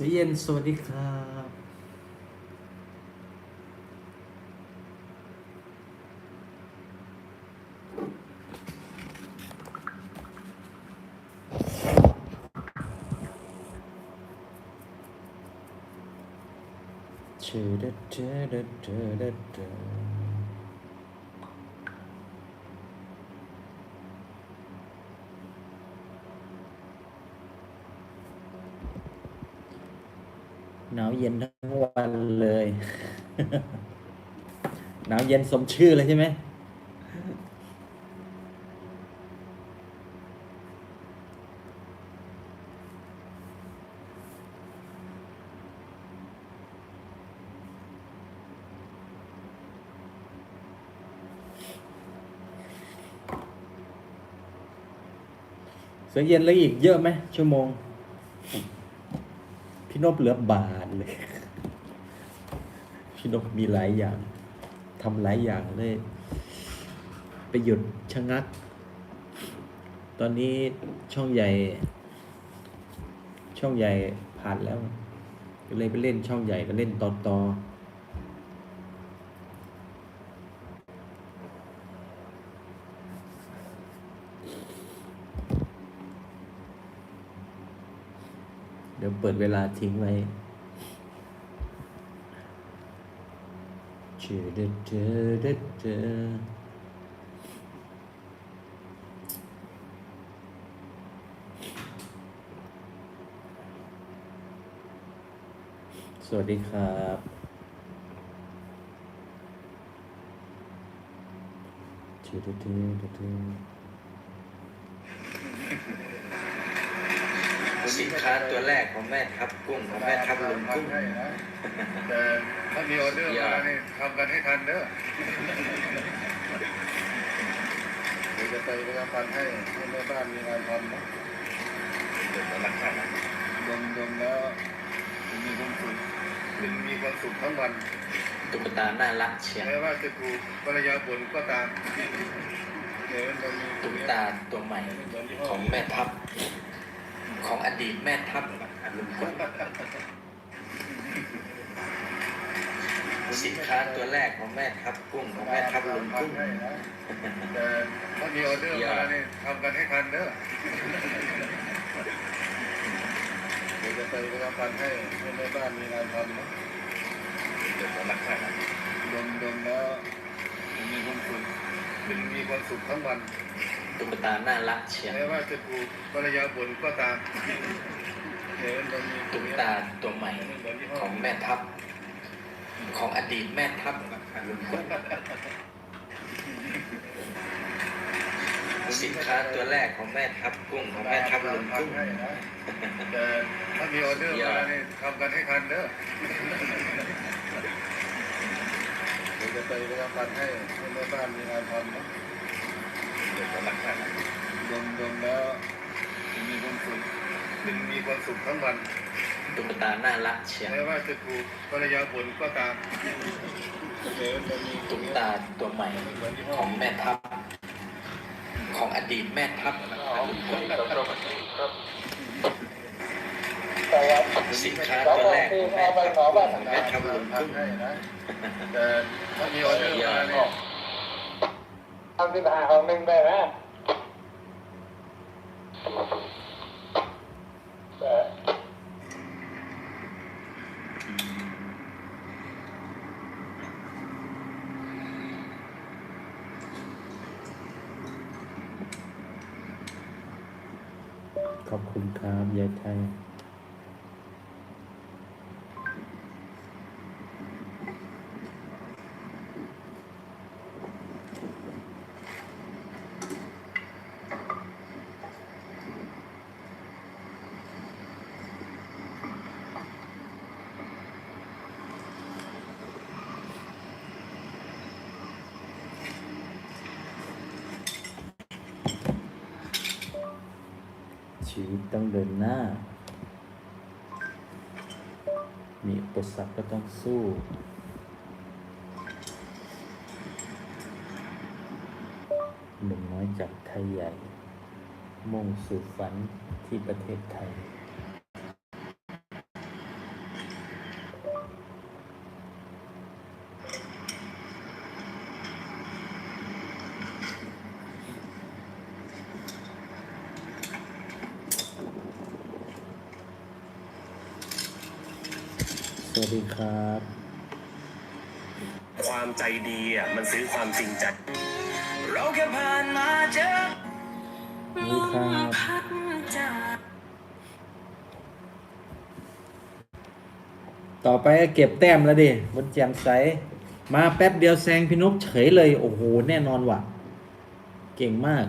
สีเย็นสวัสดีครับเชื่อเด็ดเชื่อเด็ดเชื่อเด็ดเดอหนาว เย็นทั้งวันเลย หนาวเย็นสมชื่อเลยใช่ไหมเสียงเย็นแล้วอีกเยอะไหมชั่วโมง พี่นพเหลือบาทเลย พี่นพมีหลายอย่างทำหลายอย่างเลย ไปหยุดชะงัก ตอนนี้ช่องใหญ่ ช่องใหญ่ผ่านแล้วก็เลยไปเล่นช่องใหญ่ก็เล่นตอต่อ เดี๋ยวเปิดเวลาทิ้งไว้เจอเดเจอเดเจอสวัสดีครับเจอเดเจอเดเจอ สินค้าตัวแรกของแม่ทับกุ้งของแม่ทับลุงกุ้งให้นะแต่ถ้ามีออเดอร์มาเนี่ยทำกันให้ทันเด้อเดี๋ยวจะไปประชาพันธ์ให้ให้แม่บ้านมีงานทำนะดมดมแล้วมีความสุขมันมีความสุขทั้งวันตุ๊กตาน่ารักเชียวแม้ว่าจะถูกภรรยาบ่นก็ตามเดี๋ยวมันมีตุ๊กตาตัวใหม่ของแม่ทัพ ของอดีตแม่ทัพลุงกุ้งสินค้าตัวแรกของแม่ทัพกุ้งของแม่ทัพลุงกุ้งให้นะแต่ถ้ามีออเดอร์มาเนี่ยทำกันให้ทันเด้อเดี๋ยวจะไปประชาพันให้ให้แม่บ้านมีงานทำนะดมดมแล้วมีความสุขมันมีความสุขทั้งวัน ตุ๊กตาน่ารักเชียวแม้ว่าจะถูกภรรยาบ่นก็ตามเดี๋ยวมันมีตุ๊กตาตัวใหม่ของแม่ทัพ ของอดีตแม่ทัพลุงกุ้งสินค้าตัวแรกของแม่ทัพกุ้งของแม่ทัพลุงกุ้งให้นะแต่ถ้ามีออเดอร์มาเนี่ยทำกันให้ทันเด้อเดี๋ยวจะไปประชาพันธ์ให้ให้แม่บ้านมีงานทำนะ ดมดมแล้วมันมีความสุขมันมีความสุขทั้งวันตุ๊กตาน่ารักเชียวแม้ว่าจะถูกภรรยาบ่นก็ตามเดี๋ยวมันมีตุ๊กตาตัวใหม่ของแม่ทัพของอดีตแม่ทัพสินค้าตัวแรกของแม่ทัพของแม่ทัพลุงกุ้งให้นะแต่ถ้ามีออเดอร์มาเนี่ย ทำที่หาของหนึ่งได้ไหมแต่ ขอบคุณครับยายไทย ชีวิตต้องเดินหน้า มีอุปสรรคก็ต้องสู้ หนุ่มน้อยจากไทยใหญ่ มุ่งสู่ฝันที่ประเทศไทย วัสดีครับ ความใจดีอะมันซื้อความจริงใจเราแค่ผ่านมาเจอนี่ครับพักจากต่อไปก็เก็บแต้มแล้วดิบนแจมใส มาแป๊บเดียวแซงพี่นกเฉยเลย โอ้โห แน่นอนว่ะ เก่งมาก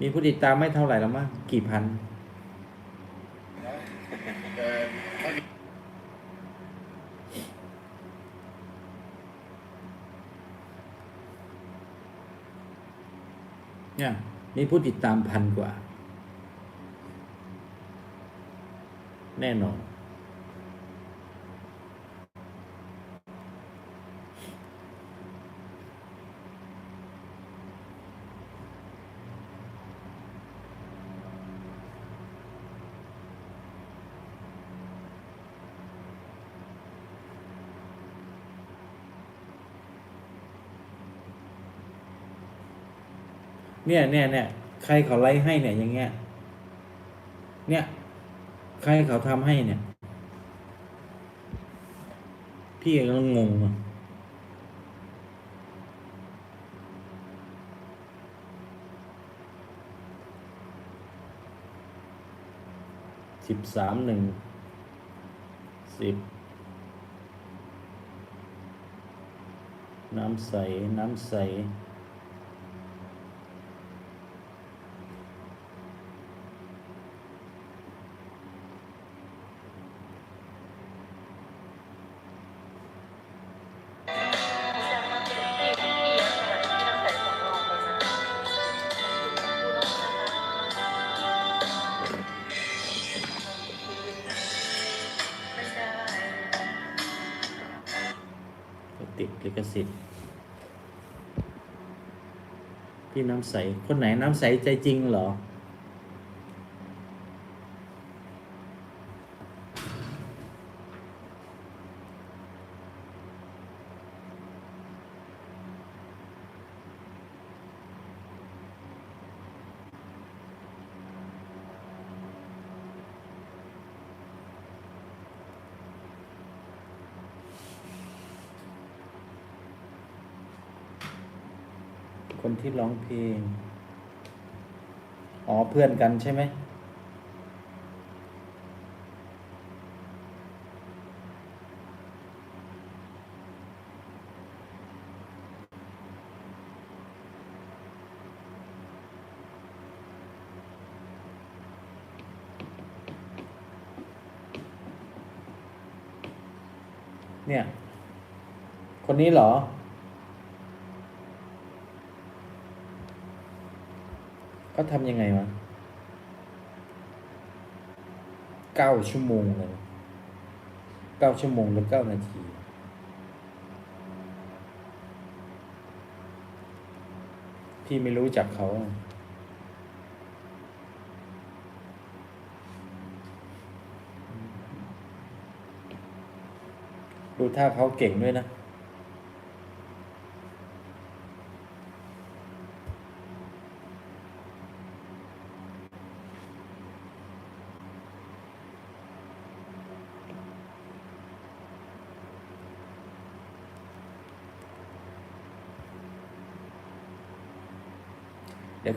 มีผู้ติดตามไม่เท่าไหร่แล้วมั้งกี่พัน เอ่อถ้ามี เนี่ยมีผู้ติดตามพันกว่า แน่นอน เนี่ยเนี่ยเนี่ยใครเขาไลฟ์ให้เนี่ยอย่างเงี้ย เนี่ย ใครเขาทำให้เนี่ย พี่ก็งงอะสิบสามหนึ่งสิบน้ำใส น้ำใส พี่น้ำใส คนไหนน้ำใสใจจริงเหรอ คน ที่ร้องเพลง อ๋อเพื่อนกันใช่ไหม เนี่ย คนนี้เหรอ เขาทำยังไงวะเก้าชั่วโมงเลยเก้าชั่วโมงหรือเก้านาทีพี่ไม่รู้จักเขาดูท่าเขาเก่งด้วยนะ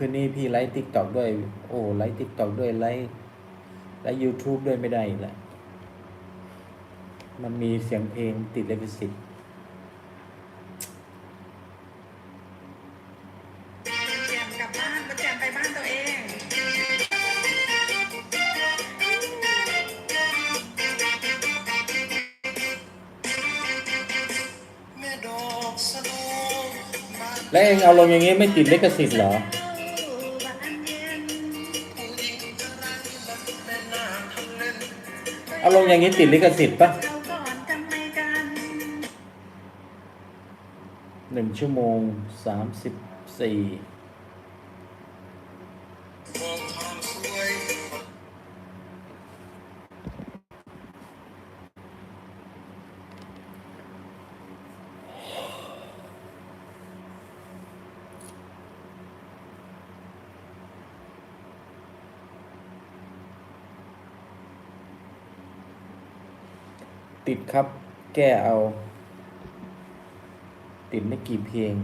คืนนี้พี่ไลฟ์ติ๊กตอกด้วย โอ้ไลฟ์ติ๊กตอกด้วยไลฟ์ไลฟ์ยูทูบด้วยไม่ได้อีกแล้วมันมีเสียงเพลงติดลิขสิทธิ์แจมกลับบ้านมาแจมไปบ้านตัวเองแล้วเองเอาลงอย่างนี้ไม่ติดลิขสิทธิ์เหรอ เอาลงอย่างนี้ติดลิขสิทธิ์ปะเราก่อนทำไมกันหนึ่งชั่วโมงสามสิบสี่ ติดครับ แก้เอา ติดไม่กี่เพลง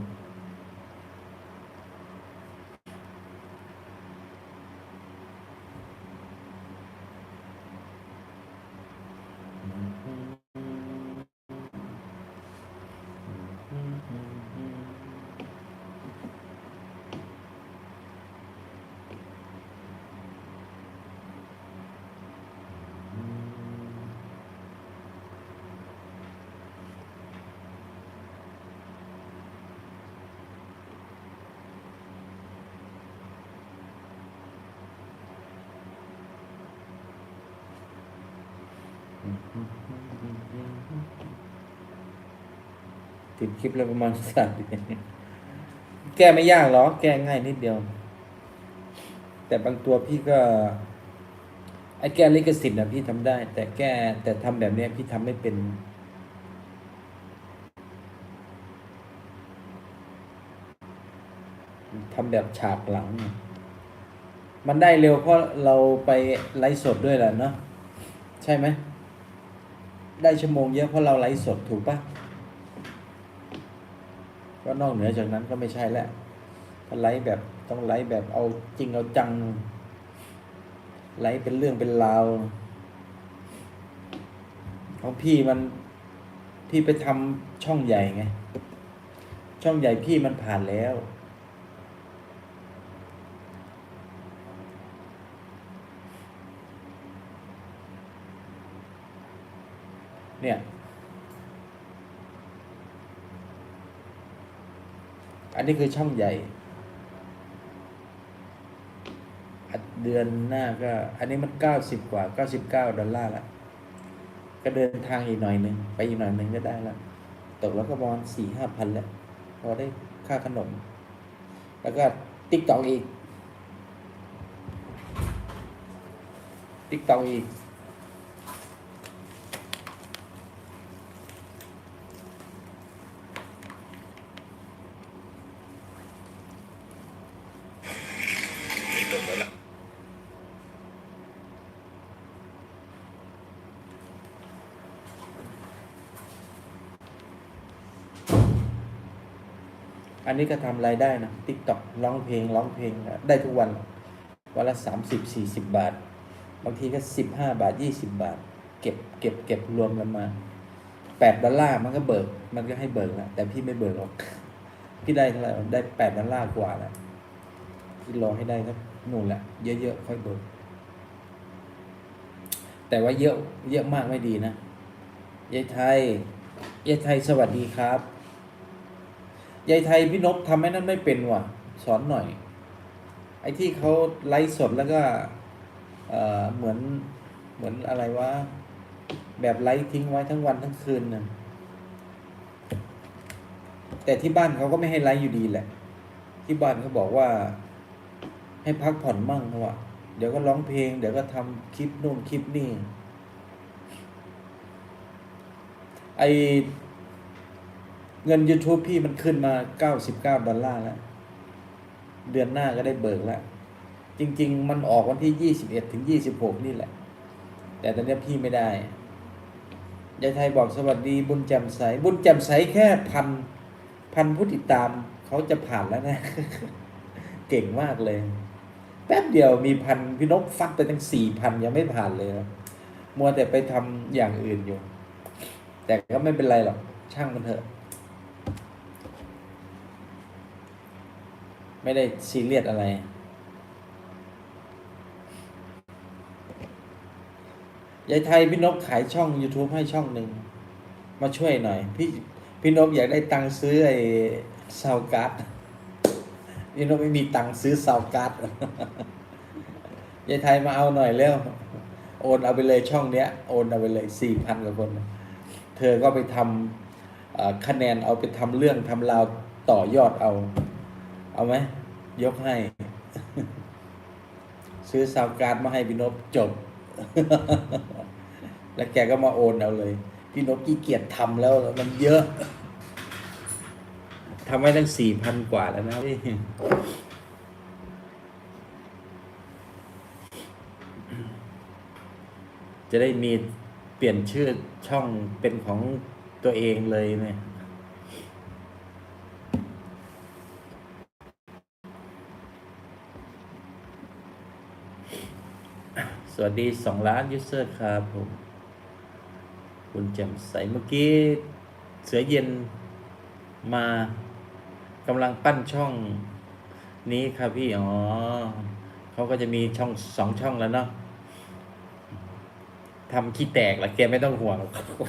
ติดคลิปแล้วประมาณสามเดือนแก้ไม่ยากหรอกแก้ง่ายนิดเดียว แต่บางตัวพี่ก็ไอ้แก้ลิขสิทธิ์นะพี่ทำได้ แต่แก้แต่ทำแบบเนี้ยพี่ทำไม่เป็นทำแบบฉากหลัง มันได้เร็วเพราะเราไปไลฟ์สดด้วยแหละเนาะใช่ไหม ได้ชั่วโมงเยอะเพราะเราไลฟ์สดถูกปะก็นอกเหนือจากนั้นก็ไม่ใช่แล้วถ้าไลฟ์แบบต้องไลฟ์แบบเอาจริงเอาจัง ไลฟ์เป็นเรื่องเป็นราวของพี่มันพี่ไปทำช่องใหญ่ไง ช่องใหญ่พี่มันผ่านแล้ว เนี่ย อันนี้คือช่องใหญ่ เดือนหน้าก็ อันนี้มันเก้าสิบกว่าเก้าสิบเก้าดอลลาร์ละ ก็เดินทางอีกหน่อยหนึ่งไปอีกหน่อยหนึ่งก็ได้ละตกแล้วก็ประมาณสี่ห้าพันแล้วพอได้ค่าขนม แล้วก็ติ๊กตอกอีก ติ๊กตอกอีก มีตกแล้วล่ะ อั นนี้ก็ทำรายได้นะติ๊กต็อกร้องเพลงร้องเพลงได้ทุกวัน วันละสามสิบสี่สิบบาท บางทีก็สิบห้าบาทยี่สิบบาท เก็บเก็บเก็บรวมกันมาแปดดอลลาร์มันก็เบิก มันก็ให้เบิกแล้วแต่พี่ไม่เบิกหรอก พี่ได้เท่าไหร่ได้แปดดอลลาร์กว่าแล้วพี่รอให้ได้ครับนู่นแหละ เยอะๆค่อยเบิก แต่ว่าเยอะเยอะมากไม่ดีนะยายไทยยายไทยสวัสดีครับ ยายไทยพี่นกทำให้นั่นไม่เป็นว่ะ สอนหน่อย ไอ้ที่เขาไลฟ์สดแล้วก็เออเหมือนเหมือนอะไรวะแบบไลฟ์ทิ้งไว้ทั้งวันทั้งคืนน่ะแต่ที่บ้านเขาก็ไม่ให้ไลฟ์อยู่ดีแหละ ที่บ้านเขาบอกว่า ให้พักผ่อนมั่งเขาว่าเดี๋ยวก็ร้องเพลง เดี๋ยวก็ทำคลิปนู่นคลิปนี่ไอ เงิน YouTube พี่มันขึ้นมา99ดอลลาร์แล้ว เดือนหน้าก็ได้เบิกแล้ว จริง ๆ มันออกวันที่21ถึง26นี่แหละ แต่ตอนนี้พี่ไม่ได้ยายไทยบอกสวัสดีบุญแจ่มใส บุญแจ่มใสแค่พันพันผู้ติดตามเขาจะผ่านแล้วนะ เก่งมากเลย แป๊บเดียวมีพันพี่นกฟัดไปตั้งสี่พันยังไม่ผ่านเลยนะมัวแต่ไปทำอย่างอื่นอยู่ แต่ก็ไม่เป็นไรหรอก ช่างมันเถอะ ไม่ได้ซีเรียสอะไร ยายไทยพี่นกขายช่อง YouTube ให้ช่องหนึ่ง มาช่วยหน่อย พี่พี่นกอยากได้ตังค์ซื้อไอ้ซาวการ์ดพี่นกไม่มีตังค์ซื้อซาวการ์ดยายไทยมาเอาหน่อยเร็วโอนเอาไปเลยช่องเนี้ยโอนเอาไปเลยสี่พันกว่าคน เธอก็ไปทำคะแนนเอาไปทำเรื่องทำราวต่อยอดเอา เอาไหม ยกให้ ซื้อซาวการ์ดมาให้พี่นพจบ แล้วแกก็มาโอนเอาเลย พี่นพขี้เกียจทำแล้วมันเยอะทำไว้ตั้งสี่พันกว่าแล้วนะพี่จะได้มีเปลี่ยนชื่อช่องเป็นของตัวเองเลยเนี่ย สวัสดีสองล้านยูเซอร์ครับผม คุณแจ่มใสเมื่อกี้ เสือเย็นมากำลังปั้นช่องนี้ครับพี่ อ๋อเขาก็จะมีช่องสองช่องแล้วเนาะทำขี้แตกละแกไม่ต้องห่วง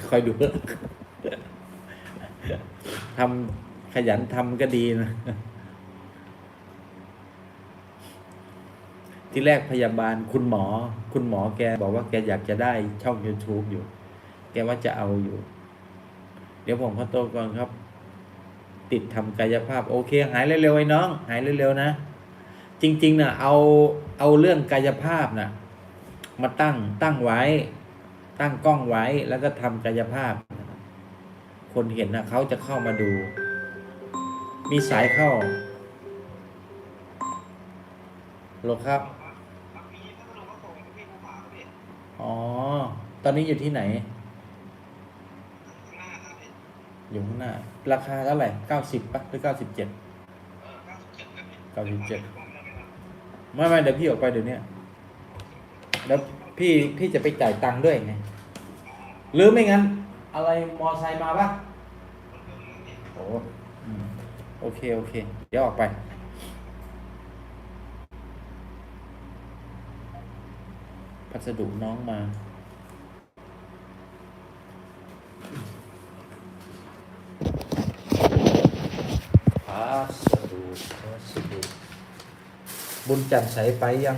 คอยดูทำขยันทำก็ดีนะ ที่แรกพยาบาลคุณหมอ คุณหมอแกบอกว่าแกอยากจะได้ช่อง YouTube อยู่ แกว่าจะเอาอยู่ เดี๋ยวผมขอตัวก่อนครับ ติดทำกายภาพ โอเค หายเร็วๆไอ้น้อง หายเร็วๆนะ จริงๆนะเอาเอาเรื่องกายภาพนะมาตั้งตั้งไว้ ตั้งกล้องไว้แล้วก็ทำกายภาพ คนเห็นนะเขาจะเข้ามาดู มีสายเข้าโหลครับ อ๋อ ตอนนี้อยู่ที่ไหน อยู่ข้างหน้า ราคาเท่าไหร่เก้าสิบปะหรือเก้าสิบเจ็ดเก้าสิบเจ็ดไม่ไม่เดี๋ยวพี่ออกไปเดี๋ยวนี้ยเดี๋ยวพี่พี่จะไปจ่ายตังค์ด้วยไง หรือไม่งั้น อะไรมอไซค์มาปะโอ้โอเค โอเค เดี๋ยวออกไป พัสดุน้องมา พัสดุพัสดุบุญจันทร์ใสไปยัง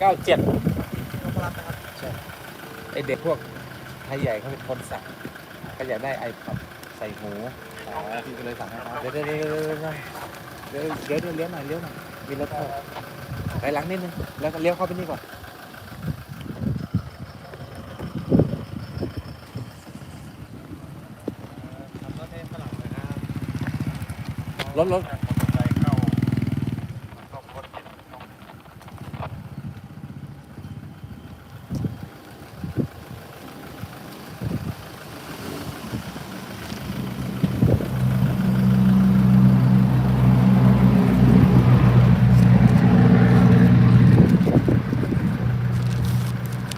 เก้าเจ็ดใช่ไอเด็กพวกไทยใหญ่เขาเป็นคนสั่งก็อยากได้ไอพัดใส่หูอ๋อพี่ก็เลยสั่งให้เขาเดี๋ยวเดี๋ยวเดี๋ยวเดี๋ยวเดี๋ยวเดี๋ยวเลี้ยวหน่อยเลี้ยวหน่อยมีรถเข้าไปหลังนิดนึงแล้วก็เลี้ยวเข้าไปนี่ก่อนรถรถ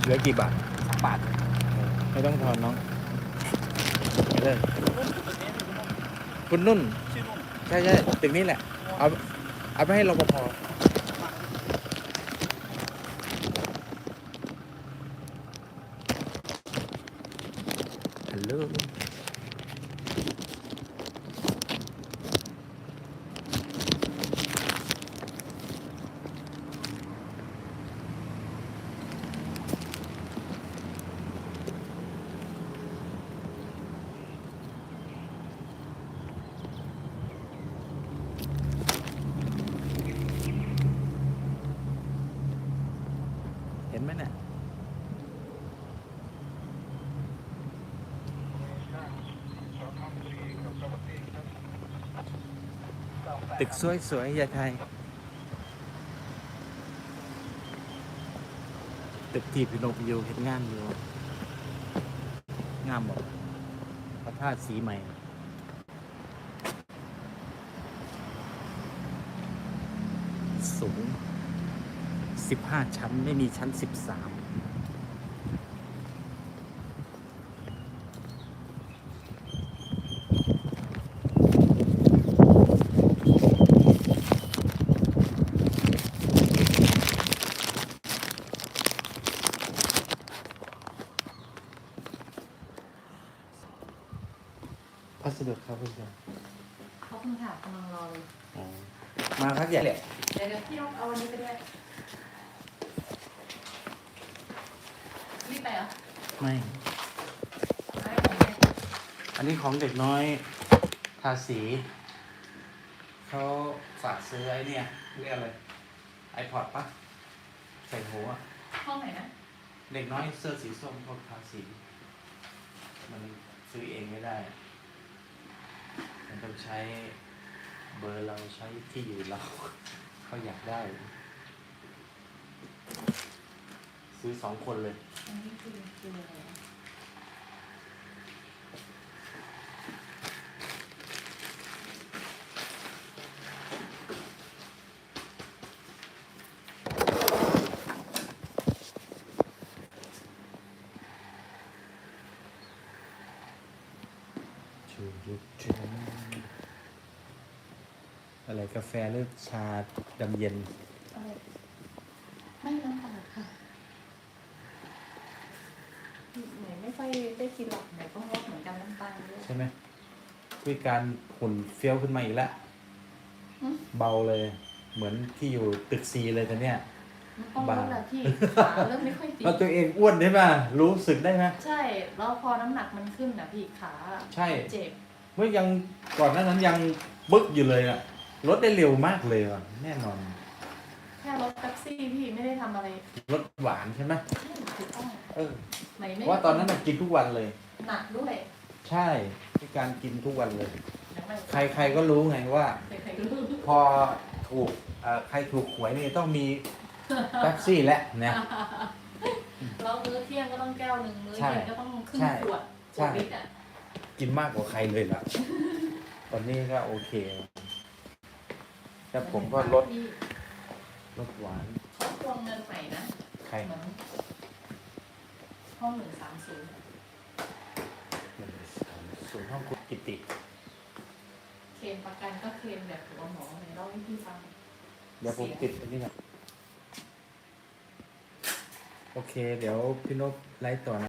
เหลือกี่บาทสามบาท ไม่ต้องทอนน้องไปเลย คุณนุ่นใช่ใช่ตึกนี้แหละ เอาเอาไปให้รปภ ตึกสวยๆยายไทย ตึกที่พี่นกอยู่เห็นงานอยู่ งามบอกพระธาตุสีใหม่สูง 15 ชั้นไม่มีชั้น 13 นนี้ของเด็กน้อยทาสีเขาฝากซื้อไอ้เนี่ยเรียกอะไรไอพอดปะใส่หัวอะห้องไหนนะเด็กน้อยเสื้อสีส้มพวกทาสี มันซื้อเองไม่ได้ มันต้องใช้เบอร์เราใช้ที่อยู่เรา เขาอยากได้ ซื้อสองคนเลย อันนี้คือคืออะไรนะ อะไรกาแฟหรือชาดำเย็น ไม่น้ำตาลค่ะไหนไม่ค่อยได้กินหรอกไหนก็งดเหมือนกันน้ำตาลด้วยใช่ไหมวิการหุ่นเฟี้ยวขึ้นมาอีกแล้ว เบาเลย เหมือนที่อยู่ตึกซีเลยตอนเนี้ย มันต้องลดแหละพี่ขาเริ่มไม่ค่อยดีเราตัวเองอ้วนได้ไหมรู้สึกได้ไหมใช่แล้วพอน้ำหนักมันขึ้นนะพี่ขาใช่ เจ็บเมื่อยังก่อนหน้านั้นยังบึกอยู่เลยอะลดได้เร็วมากเลยว่ะแน่นอนแค่รถแท็กซี่พี่ไม่ได้ทำอะไรลดหวานใช่ไหมใช่ถูกต้องเออไหนเพไม่ราะว่าตอนนั้นน่ะกินทุกวันเลย หนักด้วยใช่วิการกินทุกวันเลยยังไม่ใครใครก็รู้ไงว่า ใครๆก็รู้พอถูกเอ่อใครถูกหวยนี่ต้องมี แท็กซี่แล้วนะ แล้วมื้อเที่ยงก็ต้องแก้วหนึ่งมื้อใช่เย็นก็ต้องครึ่งใช่ขวดใช่ขวดลิตรอะกินมากกว่าใครเลยล่ะ ตอนนี้ก็โอเคแต่ผมก็ลดที่ลดหวานเขาทวงเงินใหม่นะใครเหมือนห้องหนึ่งสามศูนย์ส่วนห้องคุณกิติ เคลมประกันก็เคลมแบบหัวหมอเลยเล่าให้พี่ฟัง เดี๋ยวผมติดอันนี้ก่อน โอเค เดี๋ยวพี่นพไลฟ์ต่อนะ